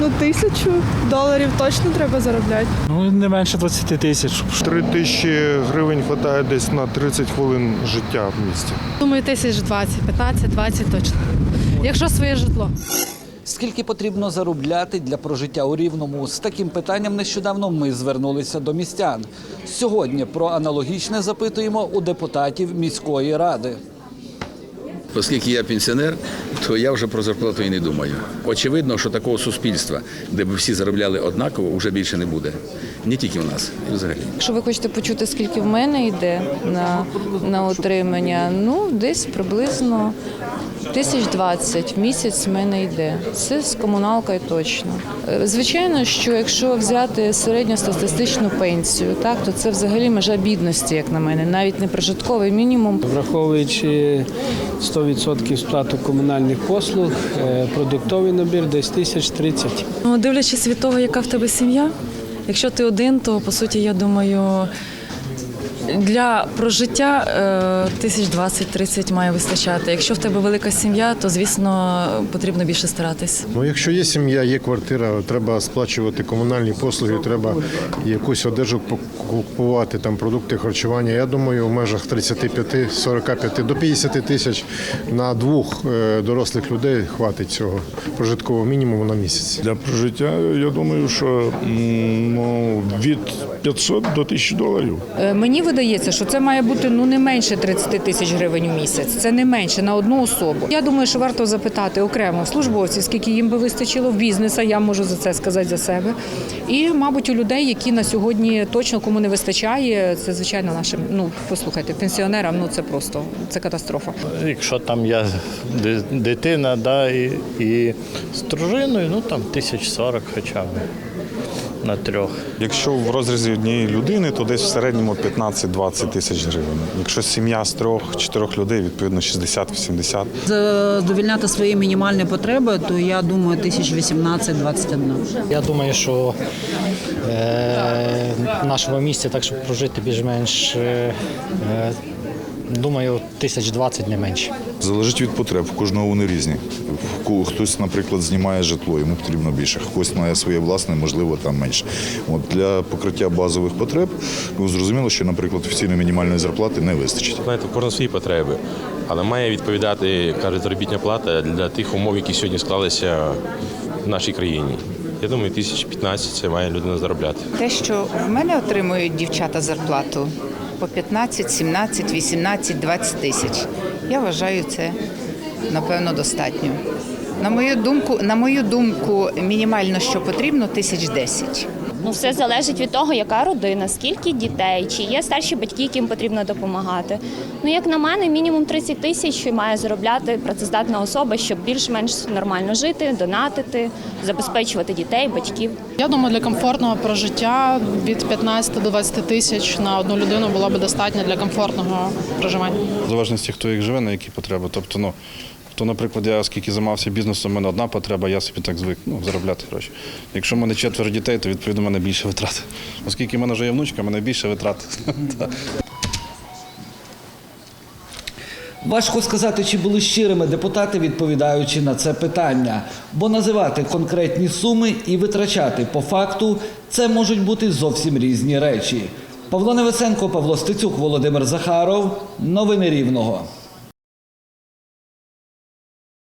Ну, тисячу доларів точно треба заробляти. Ну, не менше 20 тисяч. Три тисячі гривень вистачає десь на 30 хвилин життя в місті. Думаю, тисяч 20, 15-20 точно. Якщо своє житло. Скільки потрібно заробляти для прожиття у Рівному? З таким питанням нещодавно ми звернулися до містян. Сьогодні про аналогічне запитуємо у депутатів міської ради. Оскільки я пенсіонер, то я вже про зарплату і не думаю. Очевидно, що такого суспільства, де б всі заробляли однаково, вже більше не буде. Не тільки в нас, і взагалі. Якщо ви хочете почути, скільки в мене йде на, на отримання, ну десь приблизно тисяч двадцять в місяць в мене йде. Це з комуналкою точно. Е, Звичайно, що якщо взяти середньостатистичну пенсію, так то це взагалі межа бідності, як на мене, навіть не прожитковий мінімум. Враховуючи 100% сплату комунальних послуг, е, продуктовий набір десь тисяч 30. Ну, дивлячись від того, яка в тебе сім'я. Якщо ти один, то по суті, я думаю, для прожиття е, тисяч 20-30 має вистачати. Якщо в тебе велика сім'я, то звісно потрібно більше старатись. Ну, якщо є сім'я, є квартира, треба сплачувати комунальні послуги, треба якусь одежу купувати, там продукти харчування. Я думаю, в межах 35-45 до 50 тисяч на двох е, дорослих людей хватить цього прожиткового мінімуму на місяць. Для прожиття, я думаю, що ну, від 500 до 1000 доларів. Е, Мені видається, що це має бути ну не менше 30 тисяч гривень в місяць. Це не менше на одну особу. Я думаю, що варто запитати окремо службовців, скільки їм би вистачило в бізнеса. Я можу за це сказати за себе. І, мабуть, у людей, які на сьогодні точно кому не вистачає, це звичайно нашим. Ну послухайте, пенсіонерам. Ну це просто це катастрофа. Якщо там я дитина, да, і, і з дружиною, ну там тисяч 40 хоча б на трьох. Якщо в розрізі однієї людини, то десь в середньому 15-20 тисяч гривень. Якщо сім'я з трьох-чотирьох людей, відповідно 60-80. задовільняти свої мінімальні потреби, то я думаю, 1018-21. Я думаю, що е, в нашому місті, так щоб прожити більш-менш, е, е, думаю, тисяч 20 не менше. Залежить від потреб, у кожного вони різні. В Хтось, наприклад, знімає житло, йому потрібно більше, хтось має своє власне, можливо, там менше. От для покриття базових потреб, ну зрозуміло, що, наприклад, офіційної мінімальної зарплати не вистачить. Знаєте, кожен свої потреби, але має відповідати каже, заробітня плата для тих умов, які сьогодні склалися в нашій країні. Я думаю, 1015 це має людина заробляти. Те, що в мене отримують дівчата зарплату по 15, 17, 18, 20 тисяч. Я вважаю це напевно достатньо. На мою думку, на мою думку, мінімально що потрібно, тисяч 10. Ну, все залежить від того, яка родина, скільки дітей, чи є старші батьки, яким потрібно допомагати. Ну, як на мене, мінімум 30 тисяч має заробляти працездатна особа, щоб більш-менш нормально жити, донатити, забезпечувати дітей, батьків. Я думаю, для комфортного прожиття від 15 до 20 тисяч на одну людину було б достатньо для комфортного проживання. В залежності, хто як живе, на які потреби. Тобто, ну, то, наприклад, я оскільки займався бізнесом, у мене одна потреба, я собі так звик ну, заробляти гроші. Якщо в мене четверо дітей, то відповідно в мене більше витрат. Оскільки в мене вже є внучка, в мене більше витрат. Важко сказати, чи були щирими депутати, відповідаючи на це питання, бо називати конкретні суми і витрачати по факту це можуть бути зовсім різні речі. Павло Невесенко, Павло Стецюк, Володимир Захаров. Новини Рівного.